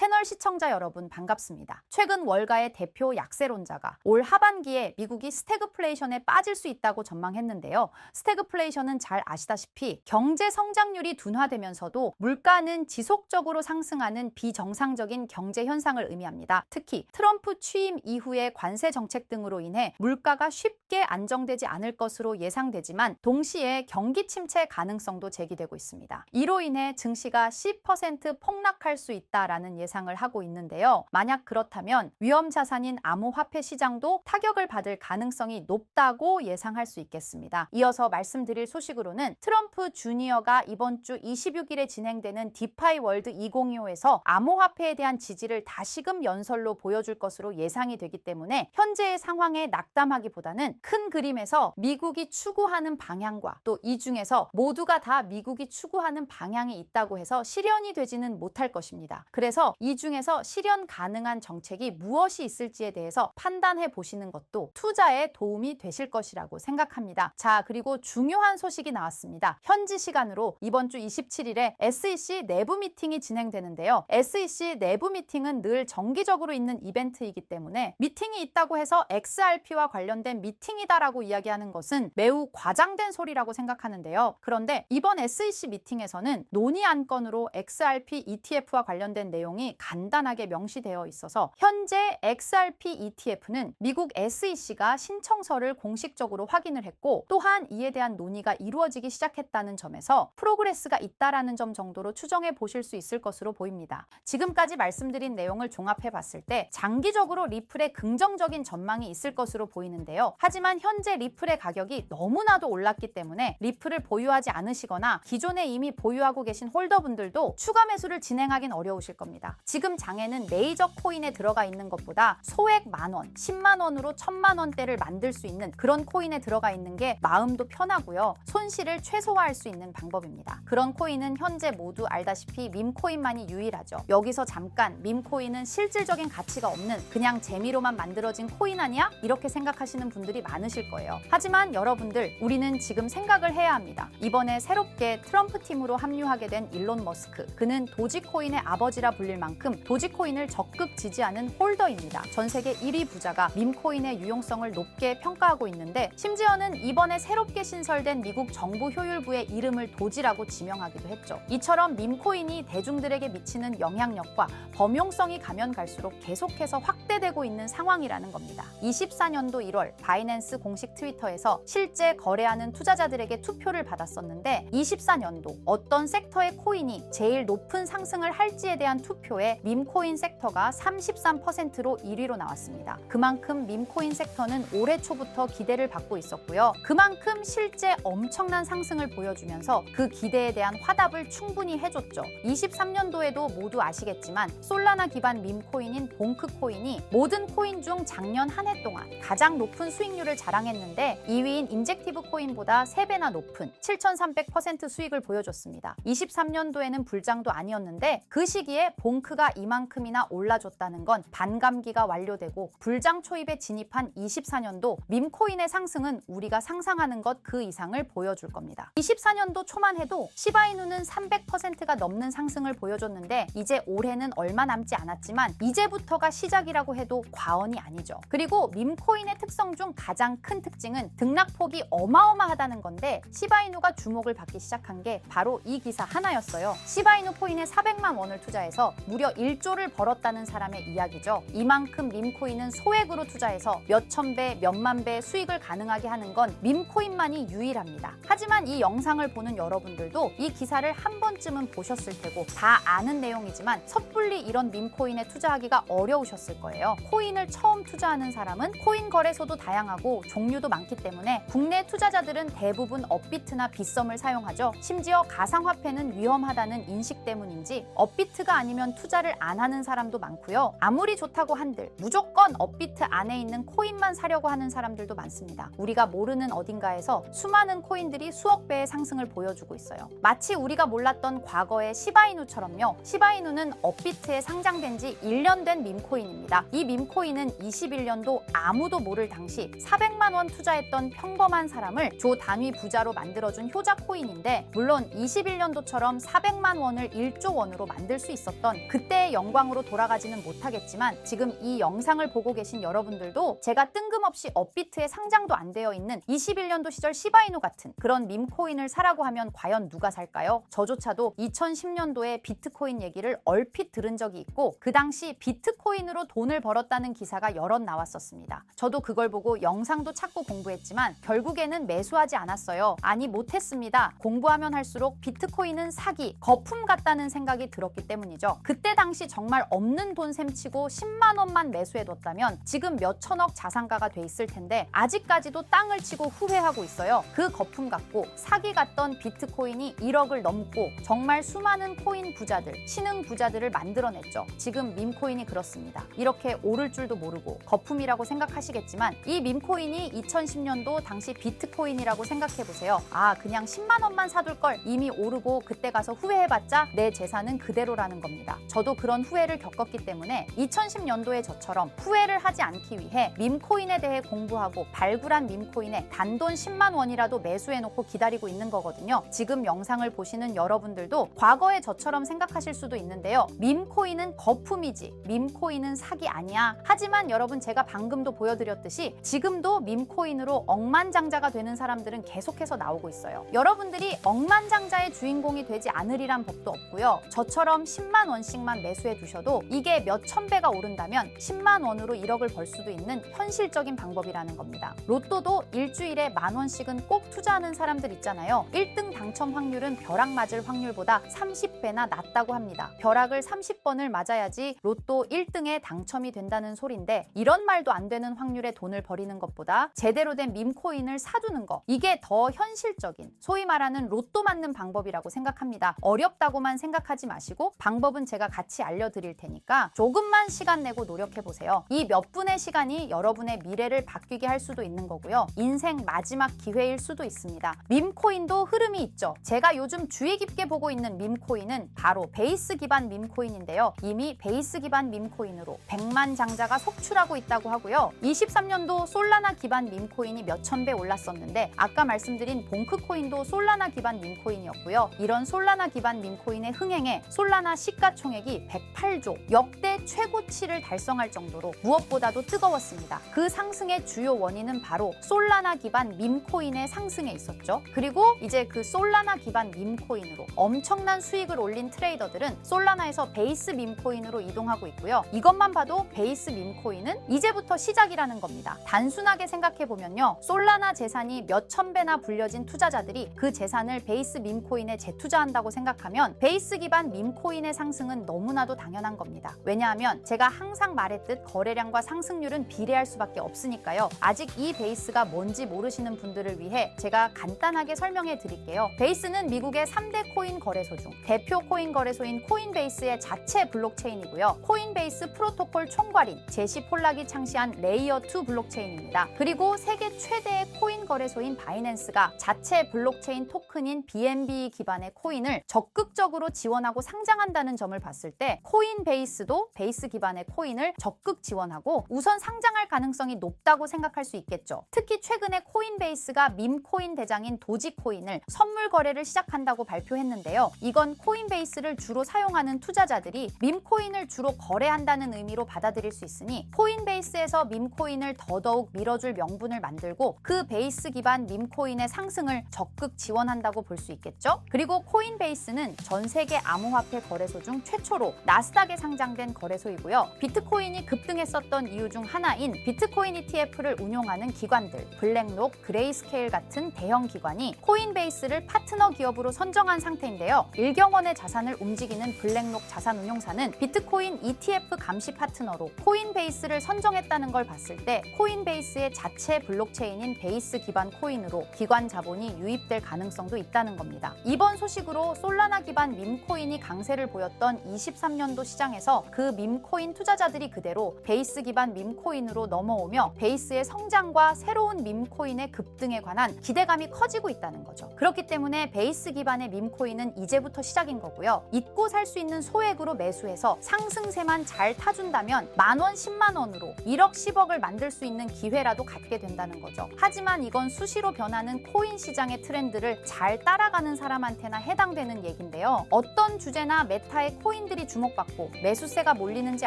채널 시청자 여러분 반갑습니다. 최근 월가의 대표 약세론자가 올 하반기에 미국이 스태그플레이션에 빠질 수 있다고 전망했는데요. 스태그플레이션은 잘 아시다시피 경제 성장률이 둔화되면서도 물가는 지속적으로 상승하는 비정상적인 경제 현상을 의미합니다. 특히 트럼프 취임 이후의 관세 정책 등으로 인해 물가가 쉽게 안정되지 않을 것으로 예상되지만 동시에 경기 침체 가능성도 제기되고 있습니다. 이로 인해 증시가 10% 폭락할 수 있다라는 예상 을 하고 있는데요. 만약 그렇다면 위험 자산인 암호화폐 시장도 타격을 받을 가능성이 높다고 예상할 수 있겠습니다. 이어서 말씀드릴 소식으로는 트럼프 주니어가 이번 주 26일에 진행되는 디파이 월드 2025에서 암호화폐에 대한 지지를 다시금 연설로 보여줄 것으로 예상이 되기 때문에 현재의 상황에 낙담하기보다는 큰 그림에서 미국이 추구하는 방향과 또 이 중에서 모두가 다 미국이 추구하는 방향이 있다고 해서 실현이 되지는 못할 것입니다. 그래서 이 중에서 실현 가능한 정책이 무엇이 있을지에 대해서 판단해 보시는 것도 투자에 도움이 되실 것이라고 생각합니다. 자, 그리고 중요한 소식이 나왔습니다. 현지 시간으로 이번 주 27일에 SEC 내부 미팅이 진행되는데요. SEC 내부 미팅은 늘 정기적으로 있는 이벤트이기 때문에 미팅이 있다고 해서 XRP와 관련된 미팅이다라고 이야기하는 것은 매우 과장된 소리라고 생각하는데요. 그런데 이번 SEC 미팅에서는 논의 안건으로 XRP ETF와 관련된 내용이 간단하게 명시되어 있어서 현재 XRP ETF는 미국 SEC가 신청서를 공식적으로 확인을 했고 또한 이에 대한 논의가 이루어지기 시작했다는 점에서 프로그레스가 있다라는 점 정도로 추정해 보실 수 있을 것으로 보입니다. 지금까지 말씀드린 내용을 종합해 봤을 때 장기적으로 리플의 긍정적인 전망이 있을 것으로 보이는데요. 하지만 현재 리플의 가격이 너무나도 올랐기 때문에 리플을 보유하지 않으시거나 기존에 이미 보유하고 계신 홀더분들도 추가 매수를 진행하긴 어려우실 겁니다. 지금 장에는 메이저 코인에 들어가 있는 것보다 소액 만 원, 10만 원으로 천만 원대를 만들 수 있는 그런 코인에 들어가 있는 게 마음도 편하고요. 손실을 최소화할 수 있는 방법입니다. 그런 코인은 현재 모두 알다시피 밈코인만이 유일하죠. 여기서 잠깐 밈코인은 실질적인 가치가 없는 그냥 재미로만 만들어진 코인 아니야? 이렇게 생각하시는 분들이 많으실 거예요. 하지만 여러분들 우리는 지금 생각을 해야 합니다. 이번에 새롭게 트럼프 팀으로 합류하게 된 일론 머스크. 그는 도지코인의 아버지라 불릴 만큼 도지코인을 적극 지지하는 홀더입니다. 전 세계 1위 부자가 밈코인의 유용성을 높게 평가하고 있는데 심지어는 이번에 새롭게 신설된 미국 정부 효율부의 이름을 도지라고 지명하기도 했죠. 이처럼 밈코인이 대중들에게 미치는 영향력과 범용성이 가면 갈수록 계속해서 확대되고 있는 상황이라는 겁니다. 24년도 1월 바이낸스 공식 트위터에서 실제 거래하는 투자자들에게 투표를 받았었는데 24년도 어떤 섹터의 코인이 제일 높은 상승을 할지에 대한 투표에 밈코인 섹터가 33%로 1위로 나왔습니다. 그만큼 밈코인 섹터는 올해 초부터 기대를 받고 있었고요. 그만큼 실제 엄청난 상승을 보여주면서 그 기대에 대한 화답을 충분히 해줬죠. 23년도에도 모두 아시겠지만 솔라나 기반 밈코인인 봉크코인이 모든 코인 중 작년 한 해 동안 가장 높은 수익률을 자랑했는데 2위인 인젝티브 코인보다 3배나 높은 7,300% 수익을 보여줬습니다. 23년도에는 불장도 아니었는데 그 시기에 봉크 가 이만큼이나 올라줬다는 건 반감기가 완료되고 불장 초입에 진입한 24년도 밈코인의 상승은 우리가 상상하는 것 그 이상을 보여줄 겁니다. 24년도 초만 해도 시바이누는 300%가 넘는 상승을 보여줬는데 이제 올해는 얼마 남지 않았지만 이제부터가 시작이라고 해도 과언이 아니죠. 그리고 밈코인의 특성 중 가장 큰 특징은 등락폭이 어마어마하다는 건데 시바이누가 주목을 받기 시작한 게 바로 이 기사 하나였어요. 시바이누 코인에 400만 원을 투자해서 무려 1조를 벌었다는 사람의 이야기죠. 이만큼 밈코인은 소액으로 투자해서 몇천 배, 몇만 배 수익을 가능하게 하는 건 밈코인만이 유일합니다. 하지만 이 영상을 보는 여러분들도 이 기사를 한 번쯤은 보셨을 테고 다 아는 내용이지만 섣불리 이런 밈코인에 투자하기가 어려우셨을 거예요. 코인을 처음 투자하는 사람은 코인 거래소도 다양하고 종류도 많기 때문에 국내 투자자들은 대부분 업비트나 빗썸을 사용하죠. 심지어 가상화폐는 위험하다는 인식 때문인지 업비트가 아니면 투자를 안 하는 사람도 많고요. 아무리 좋다고 한들 무조건 업비트 안에 있는 코인만 사려고 하는 사람들도 많습니다. 우리가 모르는 어딘가에서 수많은 코인들이 수억 배의 상승을 보여주고 있어요. 마치 우리가 몰랐던 과거의 시바이누처럼요. 시바이누는 업비트에 상장된 지 1년 된 밈코인입니다. 이 밈코인은 21년도 아무도 모를 당시 400만 원 투자했던 평범한 사람을 조 단위 부자로 만들어준 효자 코인인데 물론 21년도처럼 400만 원을 1조 원으로 만들 수 있었던 그때의 영광으로 돌아가지는 못하겠지만 지금 이 영상을 보고 계신 여러분들도 제가 뜬금없이 업비트에 상장도 안 되어 있는 21년도 시절 시바이누 같은 그런 밈코인을 사라고 하면 과연 누가 살까요? 저조차도 2010년도에 비트코인 얘기를 얼핏 들은 적이 있고 그 당시 비트코인으로 돈을 벌었다는 기사가 여럿 나왔었습니다. 저도 그걸 보고 영상도 찾고 공부했지만 결국에는 매수하지 않았어요. 아니 못했습니다. 공부하면 할수록 비트코인은 사기, 거품 같다는 생각이 들었기 때문이죠. 그때 당시 정말 없는 돈 셈치고 10만 원만 매수해뒀다면 지금 몇 천억 자산가가 돼 있을 텐데 아직까지도 땅을 치고 후회하고 있어요. 그 거품 같고 사기 같던 비트코인이 1억을 넘고 정말 수많은 코인 부자들, 신흥 부자들을 만들어냈죠. 지금 밈코인이 그렇습니다. 이렇게 오를 줄도 모르고 거품이라고 생각하시겠지만 이 밈코인이 2010년도 당시 비트코인이라고 생각해 보세요. 아, 그냥 10만 원만 사둘 걸 이미 오르고 그때 가서 후회해봤자 내 재산은 그대로라는 겁니다. 저도 그런 후회를 겪었기 때문에 2010년도에 저처럼 후회를 하지 않기 위해 밈코인에 대해 공부하고 발굴한 밈코인에 단돈 10만 원이라도 매수해놓고 기다리고 있는 거거든요. 지금 영상을 보시는 여러분들도 과거의 저처럼 생각하실 수도 있는데요. 밈코인은 거품이지 밈코인은 사기 아니야. 하지만 여러분 제가 방금도 보여드렸듯이 지금도 밈코인으로 억만장자가 되는 사람들은 계속해서 나오고 있어요. 여러분들이 억만장자의 주인공이 되지 않으리란 법도 없고요. 저처럼 10만 원씩 만 매수해 두셔도 이게 몇 천 배가 오른다면 10만 원으로 1억을 벌 수도 있는 현실적인 방법이라는 겁니다. 로또도 일주일에 만 원씩은 꼭 투자하는 사람들 있잖아요. 1등 당첨 확률은 벼락 맞을 확률보다 30배나 낮다고 합니다. 벼락을 30번을 맞아야지 로또 1등에 당첨이 된다는 소린데 이런 말도 안 되는 확률에 돈을 버리는 것보다 제대로 된 밈코인을 사두는 거 이게 더 현실적인 소위 말하는 로또 맞는 방법이라고 생각합니다. 어렵다고만 생각하지 마시고 방법은 제가 같이 알려드릴 테니까 조금만 시간 내고 노력해 보세요. 이 몇 분의 시간이 여러분의 미래를 바뀌게 할 수도 있는 거고요. 인생 마지막 기회일 수도 있습니다. 밈코인도 흐름이 있죠. 제가 요즘 주의 깊게 보고 있는 밈코인은 바로 베이스 기반 밈코인인데요. 이미 베이스 기반 밈코인으로 100만 장자가 속출하고 있다고 하고요. 23년도 솔라나 기반 밈코인이 몇천 배 올랐었는데 아까 말씀드린 봉크코인도 솔라나 기반 밈코인이었고요. 이런 솔라나 기반 밈코인의 흥행에 솔라나 시가총액 이 108조 역대 최고치를 달성할 정도로 무엇보다도 뜨거웠습니다. 그 상승의 주요 원인은 바로 솔라나 기반 밈코인의 상승에 있었죠. 그리고 이제 그 솔라나 기반 밈코인으로 엄청난 수익을 올린 트레이더들은 솔라나에서 베이스 밈코인으로 이동하고 있고요. 이것만 봐도 베이스 밈코인은 이제부터 시작이라는 겁니다. 단순하게 생각해 보면요. 솔라나 재산이 몇천 배나 불려진 투자자들이 그 재산을 베이스 밈코인에 재투자한다고 생각하면 베이스 기반 밈코인의 상승은 너무나도 당연한 겁니다. 왜냐하면 제가 항상 말했듯 거래량과 상승률은 비례할 수밖에 없으니까요. 아직 이 베이스가 뭔지 모르시는 분들을 위해 제가 간단하게 설명해 드릴게요. 베이스는 미국의 3대 코인 거래소 중 대표 코인 거래소인 코인베이스의 자체 블록체인이고요. 코인베이스 프로토콜 총괄인 제시 폴락이 창시한 레이어 2 블록체인입니다. 그리고 세계 최대의 코인 거래소인 바이낸스가 자체 블록체인 토큰인 BNB 기반의 코인을 적극적으로 지원하고 상장한다는 점을 봤을 때 코인 베이스도 베이스 기반의 코인을 적극 지원하고 우선 상장할 가능성이 높다고 생각할 수 있겠죠. 특히 최근에 코인베이스가 밈코인 대장인 도지코인을 선물 거래를 시작한다고 발표했는데요. 이건 코인베이스를 주로 사용하는 투자자들이 밈코인을 주로 거래한다는 의미로 받아들일 수 있으니 코인베이스에서 밈코인을 더더욱 밀어줄 명분을 만들고 그 베이스 기반 밈코인의 상승을 적극 지원한다고 볼 수 있겠죠. 그리고 코인베이스는 전 세계 암호화폐 거래소 중 최 초로 나스닥에 상장된 거래소이고요. 비트코인이 급등했었던 이유 중 하나인 비트코인 ETF를 운용하는 기관들, 블랙록, 그레이스케일 같은 대형 기관이 코인베이스를 파트너 기업으로 선정한 상태인데요. 일경원의 자산을 움직이는 블랙록 자산운용사는 비트코인 ETF 감시 파트너로 코인베이스를 선정했다는 걸 봤을 때 코인베이스의 자체 블록체인인 베이스 기반 코인으로 기관 자본이 유입될 가능성도 있다는 겁니다. 이번 소식으로 솔라나 기반 밈코인이 강세를 보였던 23년도 시장에서 그 밈코인 투자자들이 그대로 베이스 기반 밈코인으로 넘어오며 베이스의 성장과 새로운 밈코인의 급등에 관한 기대감이 커지고 있다는 거죠. 그렇기 때문에 베이스 기반의 밈코인은 이제부터 시작인 거고요. 잊고 살 수 있는 소액으로 매수해서 상승세만 잘 타준다면 만 원, 10만 원으로 1억, 10억을 만들 수 있는 기회라도 갖게 된다는 거죠. 하지만 이건 수시로 변하는 코인 시장의 트렌드를 잘 따라가는 사람한테나 해당되는 얘긴데요. 어떤 주제나 메타의 코인 코인들이 주목받고 매수세가 몰리는지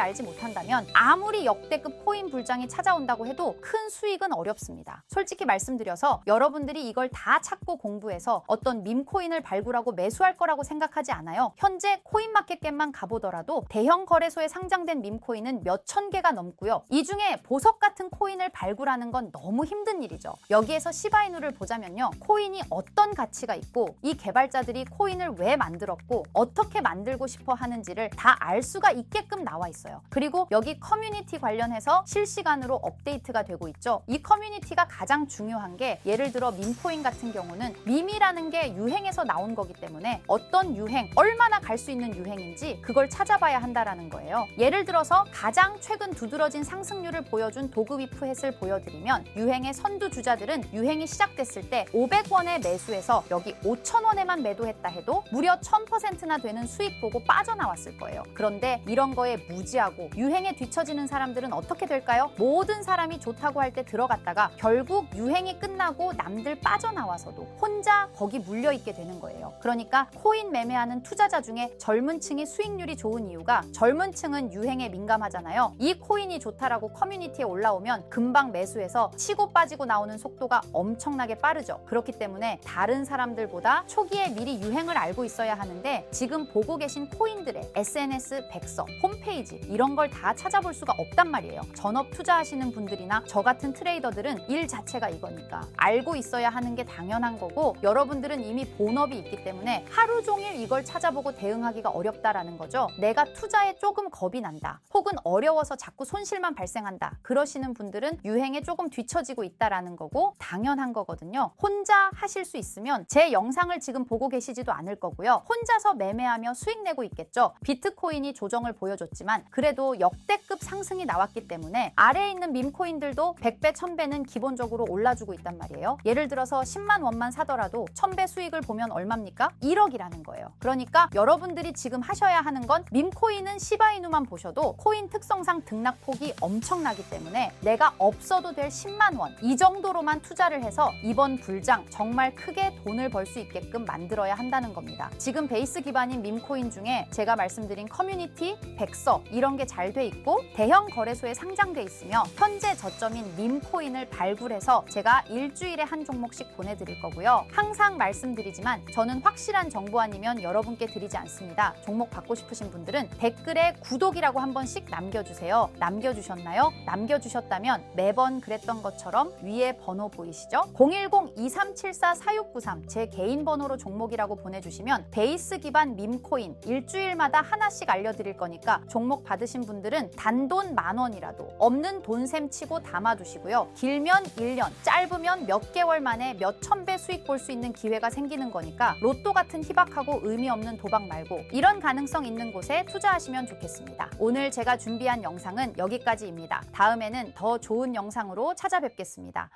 알지 못한다면 아무리 역대급 코인 불장이 찾아온다고 해도 큰 수익은 어렵습니다. 솔직히 말씀드려서 여러분들이 이걸 다 찾고 공부해서 어떤 밈코인을 발굴하고 매수할 거라고 생각하지 않아요. 현재 코인마켓겟만 가보더라도 대형 거래소에 상장된 밈코인은 몇천 개가 넘고요. 이 중에 보석 같은 코인을 발굴하는 건 너무 힘든 일이죠. 여기에서 시바이누를 보자면요. 코인이 어떤 가치가 있고 이 개발자들이 코인을 왜 만들었고 어떻게 만들고 싶어 하는지 를 다 알 수가 있게끔 나와 있어요. 그리고 여기 커뮤니티 관련해서 실시간으로 업데이트가 되고 있죠. 이 커뮤니티가 가장 중요한 게 예를 들어 밈코인 같은 경우는 밈이라는 게 유행에서 나온 거기 때문에 어떤 유행, 얼마나 갈 수 있는 유행인지 그걸 찾아봐야 한다라는 거예요. 예를 들어서 가장 최근 두드러진 상승률을 보여준 도그위프 햇을 보여드리면 유행의 선두 주자들은 유행이 시작됐을 때 500원에 매수해서 여기 5,000원에만 매도했다 해도 무려 1000%나 되는 수익 보고 빠져나왔 을 거예요. 그런데 이런 거에 무지하고 유행에 뒤처지는 사람들은 어떻게 될까요? 모든 사람이 좋다고 할 때 들어갔다가 결국 유행이 끝나고 남들 빠져나와서도 혼자 거기 물려 있게 되는 거예요. 그러니까 코인 매매하는 투자자 중에 젊은 층이 수익률이 좋은 이유가 젊은 층은 유행에 민감하잖아요. 이 코인이 좋다라고 커뮤니티에 올라오면 금방 매수해서 치고 빠지고 나오는 속도가 엄청나게 빠르죠. 그렇기 때문에 다른 사람들보다 초기에 미리 유행을 알고 있어야 하는데 지금 보고 계신 코인들의 SNS 백서, 홈페이지 이런 걸 다 찾아볼 수가 없단 말이에요. 전업 투자하시는 분들이나 저 같은 트레이더들은 일 자체가 이거니까 알고 있어야 하는 게 당연한 거고 여러분들은 이미 본업이 있기 때문에 하루 종일 이걸 찾아보고 대응하기가 어렵다라는 거죠. 내가 투자에 조금 겁이 난다. 혹은 어려워서 자꾸 손실만 발생한다. 그러시는 분들은 유행에 조금 뒤처지고 있다라는 거고 당연한 거거든요. 혼자 하실 수 있으면 제 영상을 지금 보고 계시지도 않을 거고요. 혼자서 매매하며 수익 내고 있겠죠. 비트코인이 조정을 보여줬지만 그래도 역대급 상승이 나왔기 때문에 아래에 있는 밈코인들도 100배, 1000배는 기본적으로 올라주고 있단 말이에요. 예를 들어서 10만 원만 사더라도 1000배 수익을 보면 얼마입니까? 1억이라는 거예요. 그러니까 여러분들이 지금 하셔야 하는 건 밈코인은 시바이누만 보셔도 코인 특성상 등락 폭이 엄청나기 때문에 내가 없어도 될 10만 원 이 정도로만 투자를 해서 이번 불장 정말 크게 돈을 벌 수 있게끔 만들어야 한다는 겁니다. 지금 베이스 기반인 밈코인 중에 제가 말씀드린 커뮤니티, 백서 이런 게 잘 돼 있고 대형 거래소에 상장돼 있으며 현재 저점인 밈코인을 발굴해서 제가 일주일에 한 종목씩 보내드릴 거고요. 항상 말씀드리지만 저는 확실한 정보 아니면 여러분께 드리지 않습니다. 종목 받고 싶으신 분들은 댓글에 구독이라고 한 번씩 남겨주세요. 남겨주셨나요? 남겨주셨다면 매번 그랬던 것처럼 위에 번호 보이시죠? 010-2374-4693 제 개인 번호로 종목이라고 보내주시면 베이스 기반 밈코인 일주일 마다 하나씩 알려드릴 거니까 종목 받으신 분들은 단돈 만 원이라도 없는 돈셈 치고 담아두시고요. 길면 1년, 짧으면 몇 개월 만에 몇 천 배 수익 볼 수 있는 기회가 생기는 거니까 로또 같은 희박하고 의미 없는 도박 말고 이런 가능성 있는 곳에 투자하시면 좋겠습니다. 오늘 제가 준비한 영상은 여기까지입니다. 다음에는 더 좋은 영상으로 찾아뵙겠습니다.